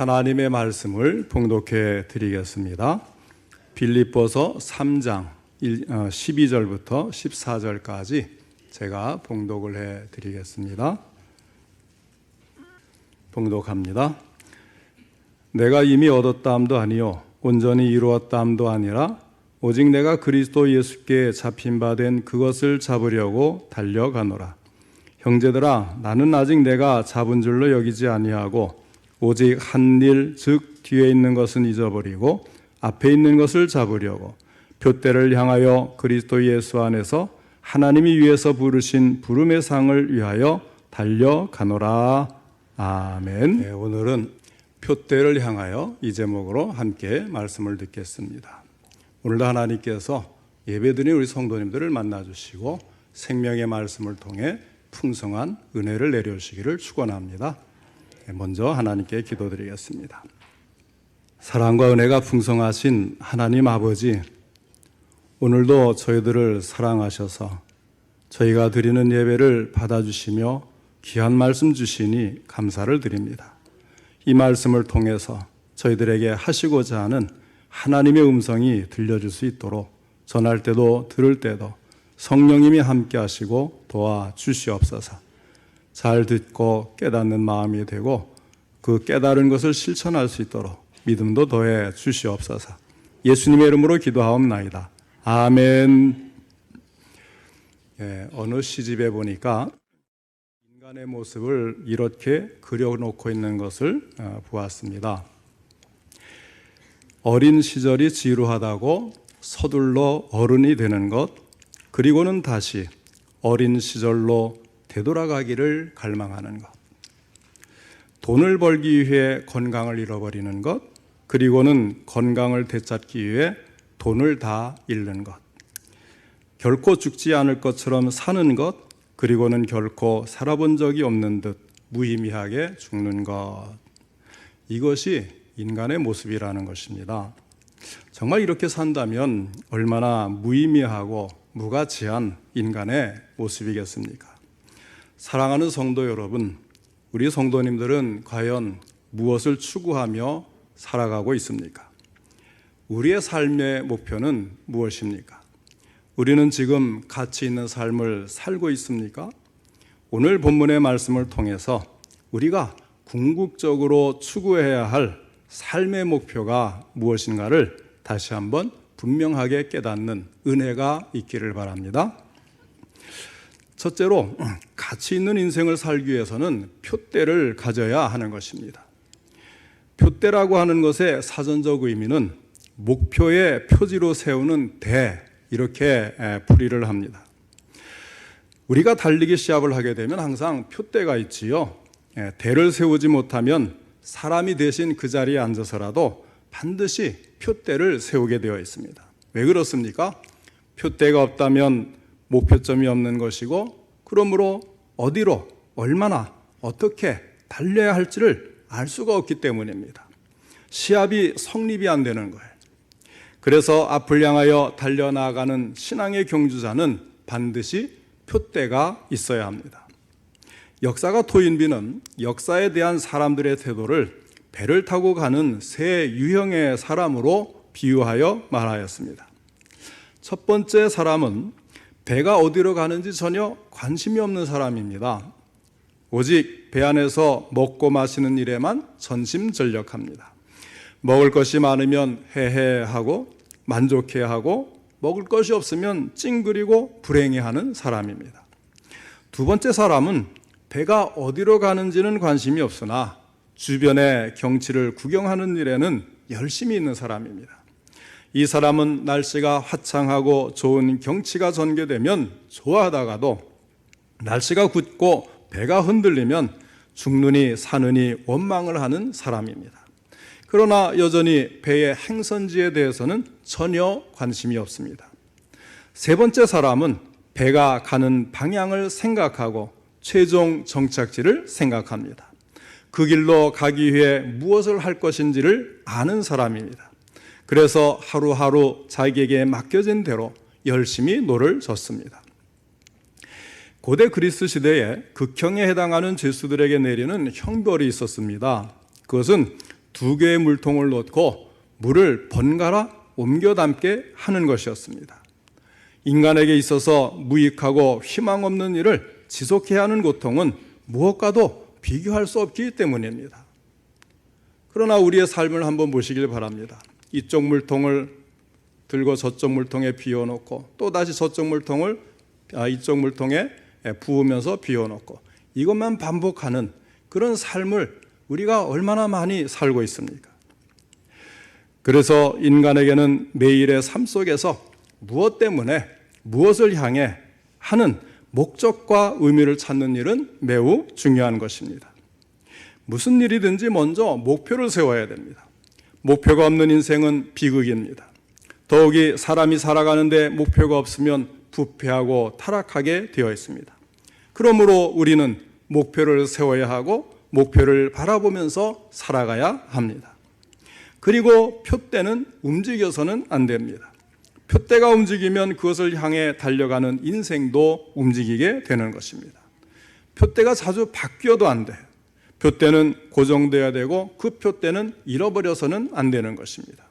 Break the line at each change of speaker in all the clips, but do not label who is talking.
하나님의 말씀을 봉독해 드리겠습니다. 빌립보서 3장 12절부터 14절까지 제가 봉독을 해 드리겠습니다. 봉독합니다. 내가 이미 얻었다함도 아니요 온전히 이루었다함도 아니라 오직 내가 그리스도 예수께 잡힌 바 된 그것을 잡으려고 달려가노라. 형제들아 나는 아직 내가 잡은 줄로 여기지 아니하고 오직 한 일 즉 뒤에 있는 것은 잊어버리고 앞에 있는 것을 잡으려고 표대를 향하여 그리스도 예수 안에서 하나님이 위에서 부르신 부름의 상을 위하여 달려가노라. 아멘. 네, 오늘은 표대를 향하여 이 제목으로 함께 말씀을 듣겠습니다. 오늘도 하나님께서 예배드린 우리 성도님들을 만나 주시고 생명의 말씀을 통해 풍성한 은혜를 내려 주시기를 축원합니다. 네, 먼저 하나님께 기도드리겠습니다. 사랑과 은혜가 풍성하신 하나님 아버지, 오늘도 저희들을 사랑하셔서 저희가 드리는 예배를 받아주시며 귀한 말씀 주시니 감사를 드립니다. 이 말씀을 통해서 저희들에게 하시고자 하는 하나님의 음성이 들려줄 수 있도록 전할 때도 들을 때도 성령님이 함께 하시고 도와 주시옵소서. 잘 듣고 깨닫는 마음이 되고 그 깨달은 것을 실천할 수 있도록 믿음도 더해 주시옵소서. 예수님의 이름으로 기도하옵나이다. 아멘. 예, 어느 시집에 보니까 인간의 모습을 이렇게 그려놓고 있는 것을 어, 보았습니다. 어린 시절이 지루하다고 서둘러 어른이 되는 것, 그리고는 다시 어린 시절로 되돌아가기를 갈망하는 것. 돈을 벌기 위해 건강을 잃어버리는 것, 그리고는 건강을 되찾기 위해 돈을 다 잃는 것. 결코 죽지 않을 것처럼 사는 것, 그리고는 결코 살아본 적이 없는 듯 무의미하게 죽는 것. 이것이 인간의 모습이라는 것입니다. 정말 이렇게 산다면 얼마나 무의미하고 무가치한 인간의 모습이겠습니까? 사랑하는 성도 여러분, 우리 성도님들은 과연 무엇을 추구하며 살아가고 있습니까? 우리의 삶의 목표는 무엇입니까? 우리는 지금 가치 있는 삶을 살고 있습니까? 오늘 본문의 말씀을 통해서 우리가 궁극적으로 추구해야 할 삶의 목표가 무엇인가를 다시 한번 분명하게 깨닫는 은혜가 있기를 바랍니다. 첫째로 가치 있는 인생을 살기 위해서는 표대를 가져야 하는 것입니다. 표대라고 하는 것의 사전적 의미는 목표의 표지로 세우는 대 이렇게 풀이를 합니다. 우리가 달리기 시합을 하게 되면 항상 표대가 있지요. 대를 세우지 못하면 사람이 대신 그 자리에 앉아서라도 반드시 표대를 세우게 되어 있습니다. 왜 그렇습니까? 표대가 없다면 목표점이 없는 것이고 그러므로 어디로 얼마나 어떻게 달려야 할지를 알 수가 없기 때문입니다. 시합이 성립이 안 되는 거예요. 그래서 앞을 향하여 달려나가는 신앙의 경주자는 반드시 표대가 있어야 합니다. 역사가 토인비는 역사에 대한 사람들의 태도를 배를 타고 가는 새 유형의 사람으로 비유하여 말하였습니다. 첫 번째 사람은 배가 어디로 가는지 전혀 관심이 없는 사람입니다. 오직 배 안에서 먹고 마시는 일에만 전심전력합니다. 먹을 것이 많으면 해해하고 만족해하고 먹을 것이 없으면 찡그리고 불행해하는 사람입니다. 두 번째 사람은 배가 어디로 가는지는 관심이 없으나 주변의 경치를 구경하는 일에는 열심히 있는 사람입니다. 이 사람은 날씨가 화창하고 좋은 경치가 전개되면 좋아하다가도 날씨가 굳고 배가 흔들리면 죽느니 사느니 원망을 하는 사람입니다. 그러나 여전히 배의 행선지에 대해서는 전혀 관심이 없습니다. 세 번째 사람은 배가 가는 방향을 생각하고 최종 정착지를 생각합니다. 그 길로 가기 위해 무엇을 할 것인지를 아는 사람입니다. 그래서 하루하루 자기에게 맡겨진 대로 열심히 노를 졌습니다. 고대 그리스 시대에 극형에 해당하는 죄수들에게 내리는 형벌이 있었습니다. 그것은 두 개의 물통을 놓고 물을 번갈아 옮겨 담게 하는 것이었습니다. 인간에게 있어서 무익하고 희망 없는 일을 지속해야 하는 고통은 무엇과도 비교할 수 없기 때문입니다. 그러나 우리의 삶을 한번 보시길 바랍니다. 이쪽 물통을 들고 저쪽 물통에 비워놓고 또 다시 저쪽 물통을 아, 이쪽 물통에 부으면서 비워놓고 이것만 반복하는 그런 삶을 우리가 얼마나 많이 살고 있습니까? 그래서 인간에게는 매일의 삶 속에서 무엇 때문에 무엇을 향해 하는 목적과 의미를 찾는 일은 매우 중요한 것입니다. 무슨 일이든지 먼저 목표를 세워야 됩니다. 목표가 없는 인생은 비극입니다. 더욱이 사람이 살아가는데 목표가 없으면 부패하고 타락하게 되어 있습니다. 그러므로 우리는 목표를 세워야 하고 목표를 바라보면서 살아가야 합니다. 그리고 표대는 움직여서는 안 됩니다. 표대가 움직이면 그것을 향해 달려가는 인생도 움직이게 되는 것입니다. 표대가 자주 바뀌어도 안 돼요. 표대는 고정돼야 되고 그 표대는 잃어버려서는 안 되는 것입니다.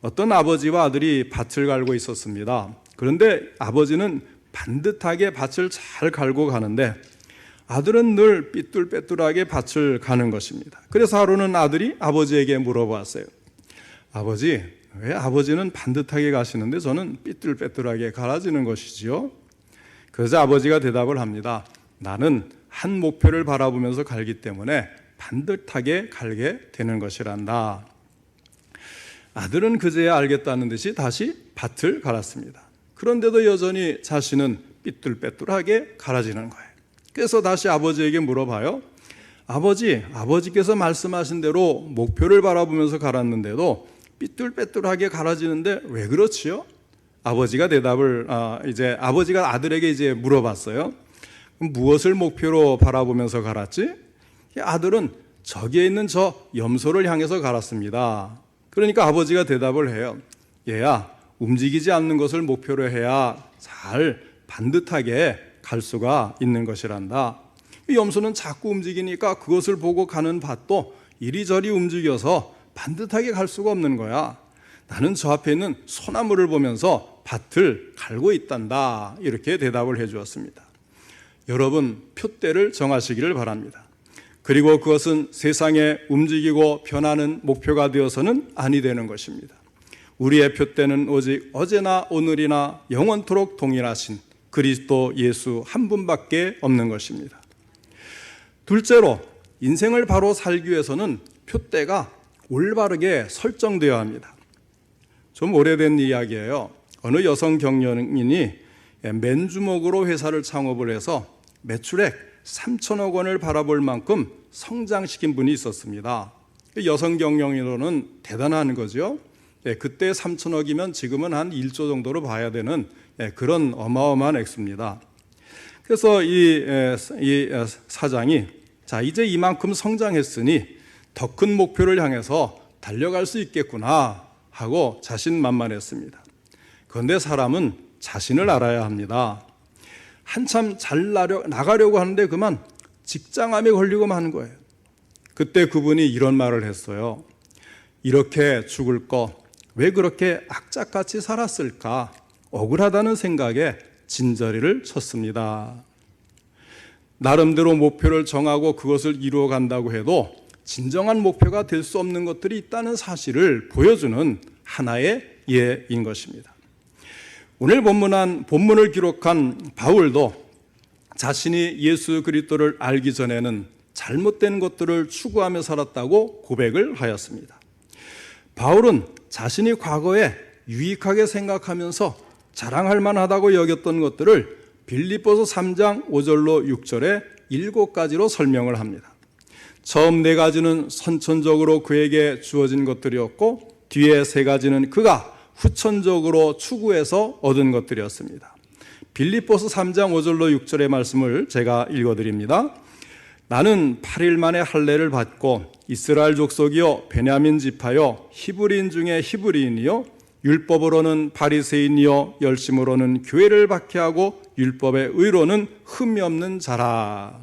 어떤 아버지와 아들이 밭을 갈고 있었습니다. 그런데 아버지는 반듯하게 밭을 잘 갈고 가는데 아들은 늘 삐뚤빼뚤하게 밭을 가는 것입니다. 그래서 하루는 아들이 아버지에게 물어봤어요. 아버지, 왜 아버지는 반듯하게 가시는데 저는 삐뚤빼뚤하게 갈아지는 것이지요? 그래서 아버지가 대답을 합니다. 나는 한 목표를 바라보면서 갈기 때문에 반듯하게 갈게 되는 것이란다. 아들은 그제야 알겠다는 듯이 다시 밭을 갈았습니다. 그런데도 여전히 자신은 삐뚤빼뚤하게 갈아지는 거예요. 그래서 다시 아버지에게 물어봐요. 아버지, 아버지께서 말씀하신 대로 목표를 바라보면서 갈았는데도 삐뚤빼뚤하게 갈아지는데 왜 그렇지요? 아버지가 대답을 아, 이제 아버지가 아들에게 이제 물어봤어요. 무엇을 목표로 바라보면서 갈았지? 아들은 저기에 있는 저 염소를 향해서 갈았습니다. 그러니까 아버지가 대답을 해요. 얘야, 움직이지 않는 것을 목표로 해야 잘 반듯하게 갈 수가 있는 것이란다. 이 염소는 자꾸 움직이니까 그것을 보고 가는 밭도 이리저리 움직여서 반듯하게 갈 수가 없는 거야. 나는 저 앞에 있는 소나무를 보면서 밭을 갈고 있단다. 이렇게 대답을 해 주었습니다. 여러분, 표대를 정하시기를 바랍니다. 그리고 그것은 세상에 움직이고 변하는 목표가 되어서는 아니 되는 것입니다. 우리의 표대는 오직 어제나 오늘이나 영원토록 동일하신 그리스도 예수 한 분밖에 없는 것입니다. 둘째로 인생을 바로 살기 위해서는 표대가 올바르게 설정되어야 합니다. 좀 오래된 이야기예요. 어느 여성 경영인이 맨주먹으로 회사를 창업을 해서 매출액 3천억 원을 바라볼 만큼 성장시킨 분이 있었습니다. 여성 경영인으로는 대단한 거죠. 예, 그때 3천억이면 지금은 한 1조 정도로 봐야 되는 예, 그런 어마어마한 액수입니다. 그래서 이, 이 사장이 자 이제 이만큼 성장했으니 더 큰 목표를 향해서 달려갈 수 있겠구나 하고 자신만만했습니다. 그런데 사람은 자신을 알아야 합니다. 한참 잘 나가려고 하는데 그만 직장암에 걸리고 마는 거예요. 그때 그분이 이런 말을 했어요. 이렇게 죽을 거 왜 그렇게 악착같이 살았을까? 억울하다는 생각에 진저리를 쳤습니다. 나름대로 목표를 정하고 그것을 이루어 간다고 해도 진정한 목표가 될 수 없는 것들이 있다는 사실을 보여주는 하나의 예인 것입니다. 오늘 본문한 본문을 기록한 바울도 자신이 예수 그리스도를 알기 전에는 잘못된 것들을 추구하며 살았다고 고백을 하였습니다. 바울은 자신이 과거에 유익하게 생각하면서 자랑할 만하다고 여겼던 것들을 빌립보서 3장 5절로 6절에 일곱 가지로 설명을 합니다. 처음 네 가지는 선천적으로 그에게 주어진 것들이었고 뒤에 세 가지는 그가 후천적으로 추구해서 얻은 것들이었습니다. 빌립보서 3장 5절로 6절의 말씀을 제가 읽어 드립니다. 나는 8일 만에 할례를 받고 이스라엘 족속이요 베냐민 지파요 히브리인 중에 히브리인이요 율법으로는 바리새인이요 열심으로는 교회를 박해하고 율법의 의로는 흠이 없는 자라.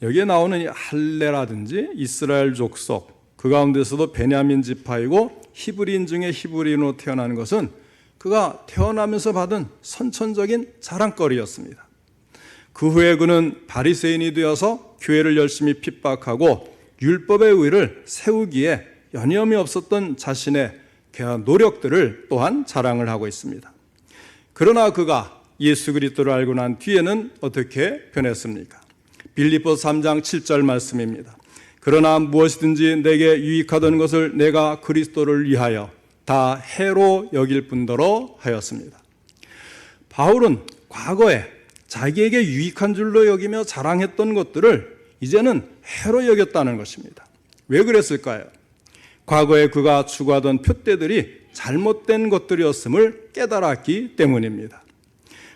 여기에 나오는 할례라든지 이스라엘 족속 그 가운데서도 베냐민 지파이고 히브리인 중에 히브리인으로 태어난 것은 그가 태어나면서 받은 선천적인 자랑거리였습니다. 그 후에 그는 바리새인이 되어서 교회를 열심히 핍박하고 율법의 의를 세우기에 여념이 없었던 자신의 노력들을 또한 자랑을 하고 있습니다. 그러나 그가 예수 그리스도를 알고 난 뒤에는 어떻게 변했습니까? 빌립보 3장 7절 말씀입니다. 그러나 무엇이든지 내게 유익하던 것을 내가 그리스도를 위하여 다 해로 여길 뿐더러 하였습니다. 바울은 과거에 자기에게 유익한 줄로 여기며 자랑했던 것들을 이제는 해로 여겼다는 것입니다. 왜 그랬을까요? 과거에 그가 추구하던 표대들이 잘못된 것들이었음을 깨달았기 때문입니다.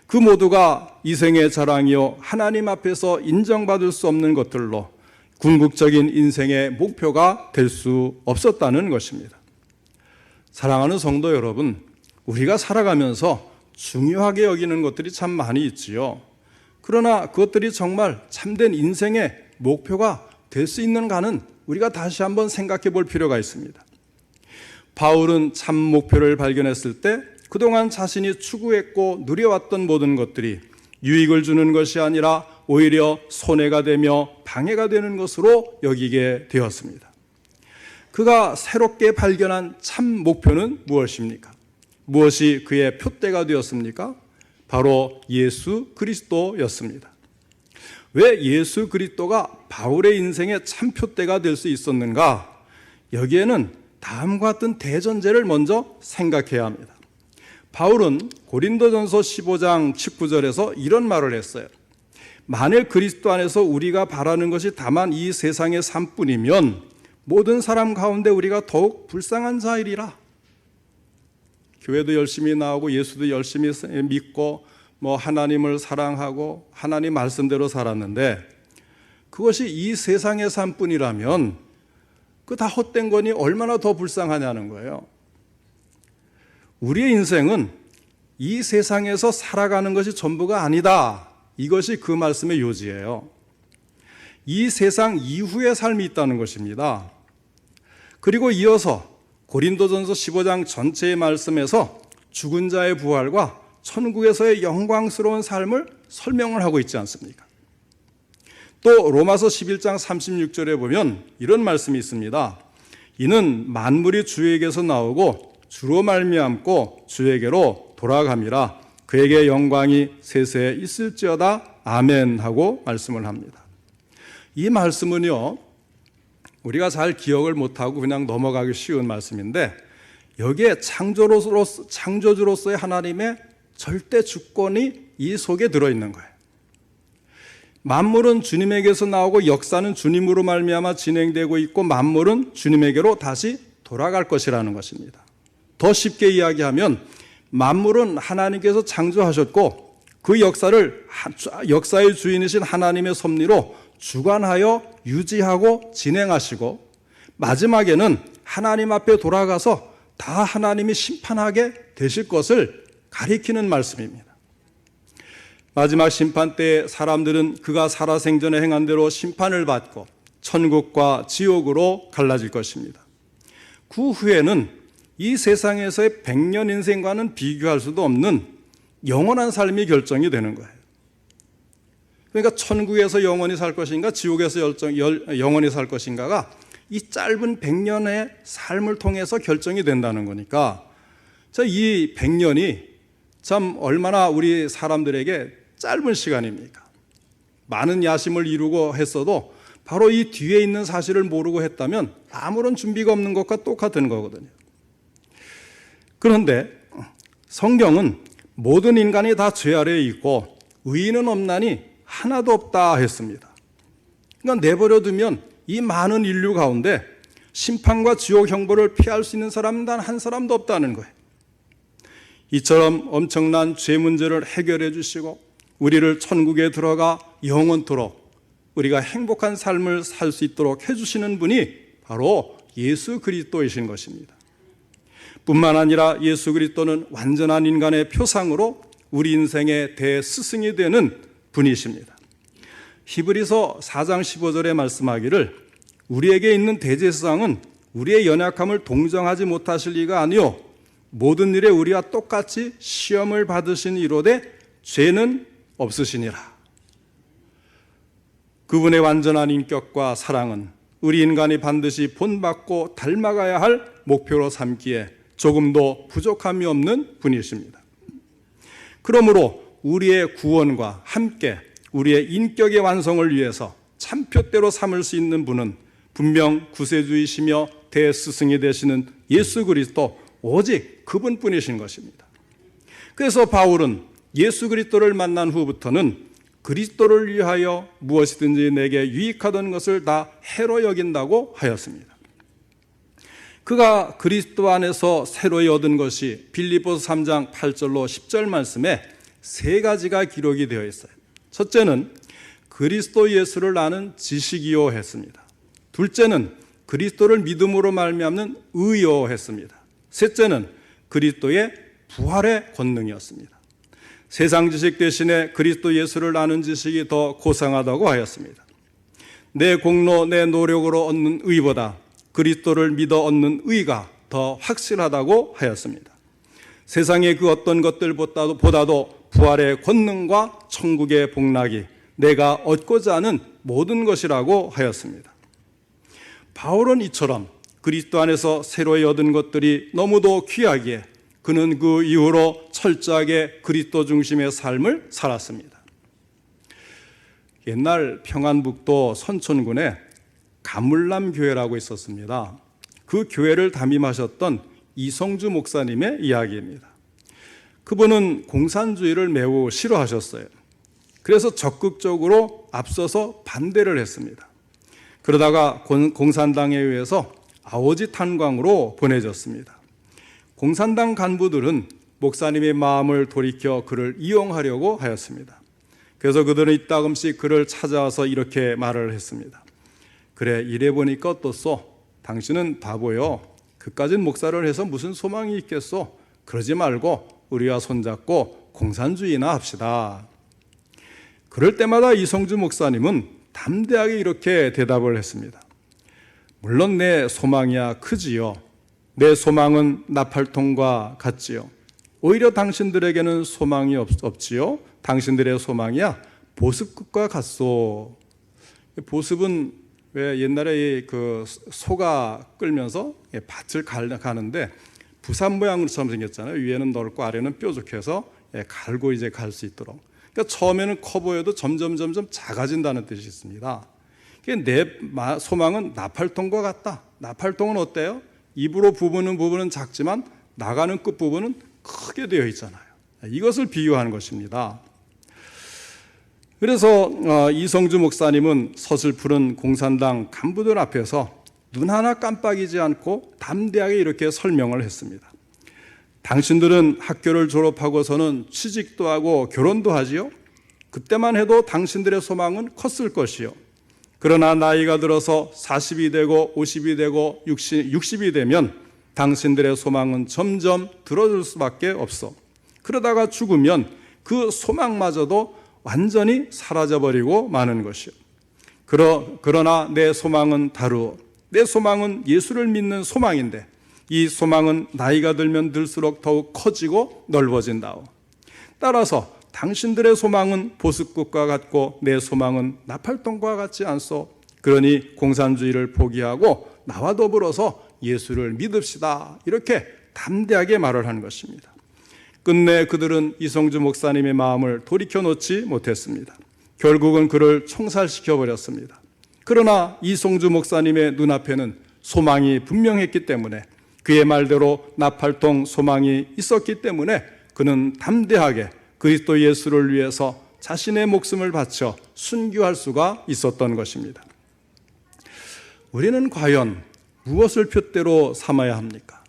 그 모두가 이생의 자랑이요 하나님 앞에서 인정받을 수 없는 것들로 궁극적인 인생의 목표가 될 수 없었다는 것입니다. 사랑하는 성도 여러분, 우리가 살아가면서 중요하게 여기는 것들이 참 많이 있지요. 그러나 그것들이 정말 참된 인생의 목표가 될 수 있는가는 우리가 다시 한번 생각해 볼 필요가 있습니다. 바울은 참 목표를 발견했을 때 그동안 자신이 추구했고 누려왔던 모든 것들이 유익을 주는 것이 아니라 오히려 손해가 되며 방해가 되는 것으로 여기게 되었습니다. 그가 새롭게 발견한 참 목표는 무엇입니까? 무엇이 그의 표대가 되었습니까? 바로 예수 그리스도였습니다. 왜 예수 그리스도가 바울의 인생의 참 표대가 될 수 있었는가? 여기에는 다음과 같은 대전제를 먼저 생각해야 합니다. 바울은 고린도전서 15장 19절에서 이런 말을 했어요. 만일 그리스도 안에서 우리가 바라는 것이 다만 이 세상의 삶뿐이면 모든 사람 가운데 우리가 더욱 불쌍한 자이리라. 교회도 열심히 나오고 예수도 열심히 믿고 뭐 하나님을 사랑하고 하나님 말씀대로 살았는데 그것이 이 세상의 삶뿐이라면 그 다 헛된 거니 얼마나 더 불쌍하냐는 거예요. 우리의 인생은 이 세상에서 살아가는 것이 전부가 아니다. 이것이 그 말씀의 요지예요. 이 세상 이후의 삶이 있다는 것입니다. 그리고 이어서 고린도전서 15장 전체의 말씀에서 죽은 자의 부활과 천국에서의 영광스러운 삶을 설명을 하고 있지 않습니까? 또 로마서 11장 36절에 보면 이런 말씀이 있습니다. 이는 만물이 주에게서 나오고 주로 말미암고 주에게로 돌아감이라 그에게 영광이 세세에 있을지어다 아멘 하고 말씀을 합니다. 이 말씀은요. 우리가 잘 기억을 못하고 그냥 넘어가기 쉬운 말씀인데 여기에 창조로서 창조주로서의 하나님의 절대 주권이 이 속에 들어 있는 거예요. 만물은 주님에게서 나오고 역사는 주님으로 말미암아 진행되고 있고 만물은 주님에게로 다시 돌아갈 것이라는 것입니다. 더 쉽게 이야기하면 만물은 하나님께서 창조하셨고 그 역사를 역사의 주인이신 하나님의 섭리로 주관하여 유지하고 진행하시고 마지막에는 하나님 앞에 돌아가서 다 하나님이 심판하게 되실 것을 가리키는 말씀입니다. 마지막 심판 때 사람들은 그가 살아생전에 행한 대로 심판을 받고 천국과 지옥으로 갈라질 것입니다. 그 후에는 이 세상에서의 백년 인생과는 비교할 수도 없는 영원한 삶이 결정이 되는 거예요. 그러니까 천국에서 영원히 살 것인가, 지옥에서 영원히 살 것인가가 이 짧은 백년의 삶을 통해서 결정이 된다는 거니까, 이 백년이 참 얼마나 우리 사람들에게 짧은 시간입니까? 많은 야심을 이루고 했어도 바로 이 뒤에 있는 사실을 모르고 했다면 아무런 준비가 없는 것과 똑같은 거거든요. 그런데 성경은 모든 인간이 다 죄 아래에 있고 의인은 없나니 하나도 없다 했습니다. 그러니까 내버려 두면 이 많은 인류 가운데 심판과 지옥 형벌을 피할 수 있는 사람은 단 한 사람도 없다는 거예요. 이처럼 엄청난 죄 문제를 해결해 주시고 우리를 천국에 들어가 영원토록 우리가 행복한 삶을 살 수 있도록 해주시는 분이 바로 예수 그리스도이신 것입니다. 뿐만 아니라 예수 그리스도는 완전한 인간의 표상으로 우리 인생의 대스승이 되는 분이십니다. 히브리서 4장 15절에 말씀하기를 우리에게 있는 대제사장은 우리의 연약함을 동정하지 못하실 리가 아니요 모든 일에 우리와 똑같이 시험을 받으신 이로되 죄는 없으시니라. 그분의 완전한 인격과 사랑은 우리 인간이 반드시 본받고 닮아가야 할 목표로 삼기에 조금도 부족함이 없는 분이십니다. 그러므로 우리의 구원과 함께 우리의 인격의 완성을 위해서 참표대로 삼을 수 있는 분은 분명 구세주이시며 대스승이 되시는 예수 그리스도 오직 그분뿐이신 것입니다. 그래서 바울은 예수 그리스도를 만난 후부터는 그리스도를 위하여 무엇이든지 내게 유익하던 것을 다 해로 여긴다고 하였습니다. 그가 그리스도 안에서 새로이 얻은 것이 빌립보서 3장 8절로 10절 말씀에 세 가지가 기록이 되어 있어요. 첫째는 그리스도 예수를 아는 지식이요 했습니다. 둘째는 그리스도를 믿음으로 말미암는 의요 했습니다. 셋째는 그리스도의 부활의 권능이었습니다. 세상 지식 대신에 그리스도 예수를 아는 지식이 더 고상하다고 하였습니다. 내 공로, 내 노력으로 얻는 의보다 그리스도를 믿어 얻는 의가 더 확실하다고 하였습니다. 세상의 그 어떤 것들보다도 보다도 부활의 권능과 천국의 복락이 내가 얻고자 하는 모든 것이라고 하였습니다. 바울은 이처럼 그리스도 안에서 새로이 얻은 것들이 너무도 귀하기에 그는 그 이후로 철저하게 그리스도 중심의 삶을 살았습니다. 옛날 평안북도 선촌군에 가물람 교회라고 있었습니다. 그 교회를 담임하셨던 이성주 목사님의 이야기입니다. 그분은 공산주의를 매우 싫어하셨어요. 그래서 적극적으로 앞서서 반대를 했습니다. 그러다가 공산당에 의해서 아오지 탄광으로 보내졌습니다. 공산당 간부들은 목사님의 마음을 돌이켜 그를 이용하려고 하였습니다. 그래서 그들은 이따금씩 그를 찾아와서 이렇게 말을 했습니다. 그래 이래 보니까 어떻소? 당신은 바보요. 그까진 목사를 해서 무슨 소망이 있겠소? 그러지 말고 우리와 손잡고 공산주의나 합시다. 그럴 때마다 이성주 목사님은 담대하게 이렇게 대답을 했습니다. 물론 내 소망이야 크지요. 내 소망은 나팔통과 같지요. 오히려 당신들에게는 소망이 없, 없지요. 당신들의 소망이야 보습국과 같소. 보습은 왜 옛날에 그 소가 끌면서 밭을 가는데 부산 모양처럼 생겼잖아요. 위에는 넓고 아래는 뾰족해서 갈고 이제 갈 수 있도록. 그러니까 처음에는 커 보여도 점점 점점 작아진다는 뜻이 있습니다. 내 소망은 나팔통과 같다. 나팔통은 어때요? 입으로 부분은 부분은 작지만 나가는 끝 부분은 크게 되어 있잖아요. 이것을 비유하는 것입니다. 그래서 어, 이성주 목사님은 서슬푸른 공산당 간부들 앞에서 눈 하나 깜빡이지 않고 담대하게 이렇게 설명을 했습니다. 당신들은 학교를 졸업하고서는 취직도 하고 결혼도 하지요. 그때만 해도 당신들의 소망은 컸을 것이요. 그러나 나이가 들어서 40이 되고 50이 되고 60, 60이 되면 당신들의 소망은 점점 들어줄 수밖에 없어. 그러다가 죽으면 그 소망마저도 완전히 사라져버리고 마는 것이요. 그러, 그러나 내 소망은 다르오. 내 소망은 예수를 믿는 소망인데 이 소망은 나이가 들면 들수록 더욱 커지고 넓어진다오. 따라서 당신들의 소망은 보습국과 같고 내 소망은 나팔통과 같지 않소. 그러니 공산주의를 포기하고 나와 더불어서 예수를 믿읍시다. 이렇게 담대하게 말을 하는 것입니다. 끝내 그들은 이성주 목사님의 마음을 돌이켜 놓지 못했습니다. 결국은 그를 총살시켜 버렸습니다. 그러나 이성주 목사님의 눈앞에는 소망이 분명했기 때문에 그의 말대로 나팔통 소망이 있었기 때문에 그는 담대하게 그리스도 예수를 위해서 자신의 목숨을 바쳐 순교할 수가 있었던 것입니다. 우리는 과연 무엇을 표대로 삼아야 합니까?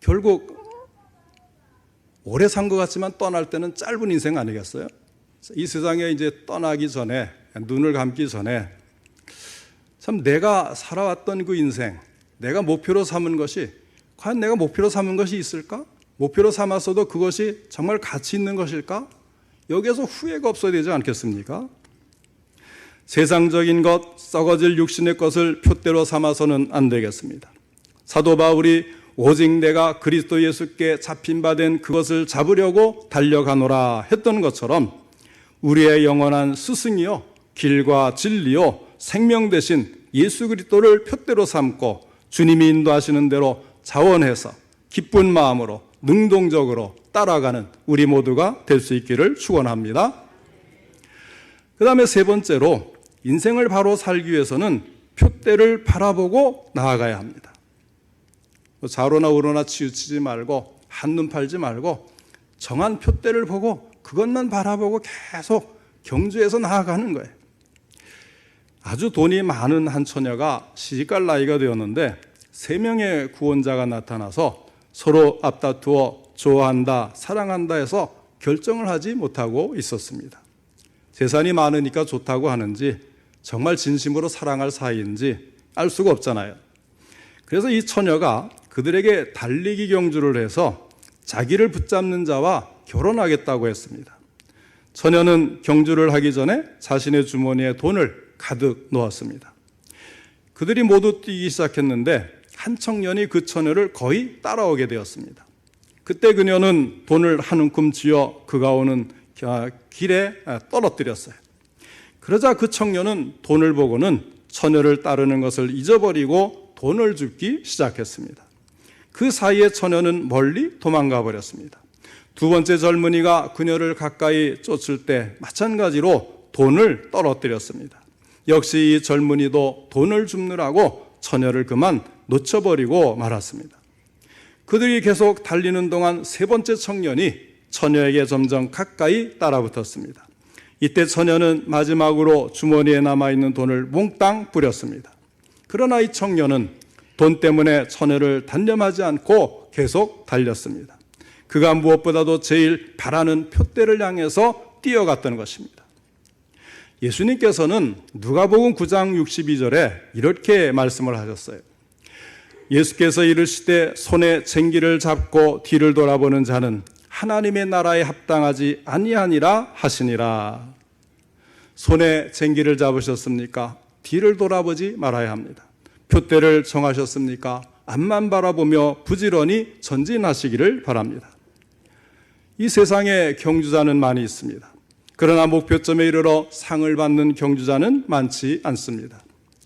결국 오래 산 것 같지만 떠날 때는 짧은 인생 아니겠어요? 이 세상에 이제 떠나기 전에 눈을 감기 전에 참 내가 살아왔던 그 인생, 내가 목표로 삼은 것이 과연 내가 목표로 삼은 것이 있을까? 목표로 삼았어도 그것이 정말 가치 있는 것일까? 여기에서 후회가 없어야 되지 않겠습니까? 세상적인 것, 썩어질 육신의 것을 표대로 삼아서는 안 되겠습니다. 사도 바울이 오직 내가 그리스도 예수께 잡힌 바 된 그것을 잡으려고 달려가노라 했던 것처럼 우리의 영원한 스승이요 길과 진리요 생명 대신 예수 그리스도를 표대로 삼고 주님이 인도하시는 대로 자원해서 기쁜 마음으로 능동적으로 따라가는 우리 모두가 될 수 있기를 축원합니다. 그다음에 세 번째로 인생을 바로 살기 위해서는 표대를 바라보고 나아가야 합니다. 뭐 좌로나 우로나 치우치지 말고 한눈 팔지 말고 정한 표대를 보고 그것만 바라보고 계속 경주해서 나아가는 거예요. 아주 돈이 많은 한 처녀가 시집갈 나이가 되었는데 세 명의 구원자가 나타나서 서로 앞다투어 좋아한다, 사랑한다 해서 결정을 하지 못하고 있었습니다. 재산이 많으니까 좋다고 하는지 정말 진심으로 사랑할 사이인지 알 수가 없잖아요. 그래서 이 처녀가 그들에게 달리기 경주를 해서 자기를 붙잡는 자와 결혼하겠다고 했습니다. 처녀는 경주를 하기 전에 자신의 주머니에 돈을 가득 놓았습니다. 그들이 모두 뛰기 시작했는데 한 청년이 그 처녀를 거의 따라오게 되었습니다. 그때 그녀는 돈을 한 움큼 쥐어 그가 오는 길에 떨어뜨렸어요. 그러자 그 청년은 돈을 보고는 처녀를 따르는 것을 잊어버리고 돈을 줍기 시작했습니다. 그 사이에 처녀는 멀리 도망가 버렸습니다. 두 번째 젊은이가 그녀를 가까이 쫓을 때 마찬가지로 돈을 떨어뜨렸습니다. 역시 이 젊은이도 돈을 줍느라고 처녀를 그만 놓쳐버리고 말았습니다. 그들이 계속 달리는 동안 세 번째 청년이 처녀에게 점점 가까이 따라붙었습니다. 이때 처녀는 마지막으로 주머니에 남아있는 돈을 몽땅 뿌렸습니다. 그러나 이 청년은 돈 때문에 처녀를 단념하지 않고 계속 달렸습니다. 그가 무엇보다도 제일 바라는 표대를 향해서 뛰어갔던 것입니다. 예수님께서는 누가복음 9장 62절에 이렇게 말씀을 하셨어요. 예수께서 이르시되 손에 쟁기를 잡고 뒤를 돌아보는 자는 하나님의 나라에 합당하지 아니하니라 하시니라. 손에 쟁기를 잡으셨습니까? 뒤를 돌아보지 말아야 합니다. 표대를 정하셨습니까? 앞만 바라보며 부지런히 전진하시기를 바랍니다. 이 세상에 경주자는 많이 있습니다. 그러나 목표점에 이르러 상을 받는 경주자는 많지 않습니다.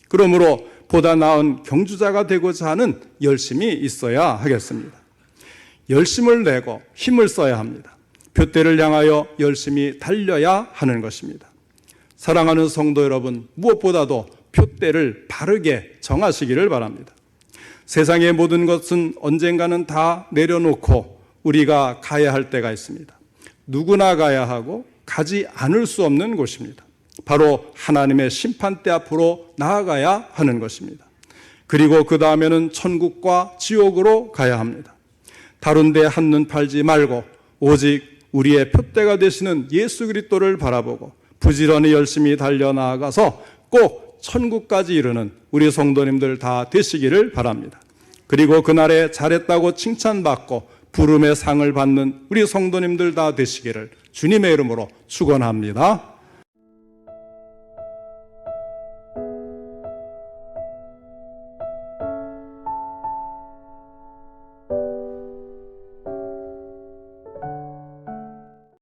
그러므로 보다 나은 경주자가 되고자 하는 열심이 있어야 하겠습니다. 열심을 내고 힘을 써야 합니다. 표대를 향하여 열심히 달려야 하는 것입니다. 사랑하는 성도 여러분, 무엇보다도 표대를 바르게 정하시기를 바랍니다. 세상의 모든 것은 언젠가는 다 내려놓고 우리가 가야 할 때가 있습니다. 누구나 가야 하고 가지 않을 수 없는 곳입니다. 바로 하나님의 심판대 앞으로 나아가야 하는 것입니다. 그리고 그 다음에는 천국과 지옥으로 가야 합니다. 다른 데 한눈 팔지 말고 오직 우리의 표대가 되시는 예수 그리스도를 바라보고 부지런히 열심히 달려 나아가서 꼭 천국까지 이르는 우리 성도님들 다 되시기를 바랍니다. 그리고 그날에 잘했다고 칭찬받고 부름의 상을 받는 우리 성도님들 다 되시기를 주님의 이름으로 축원합니다.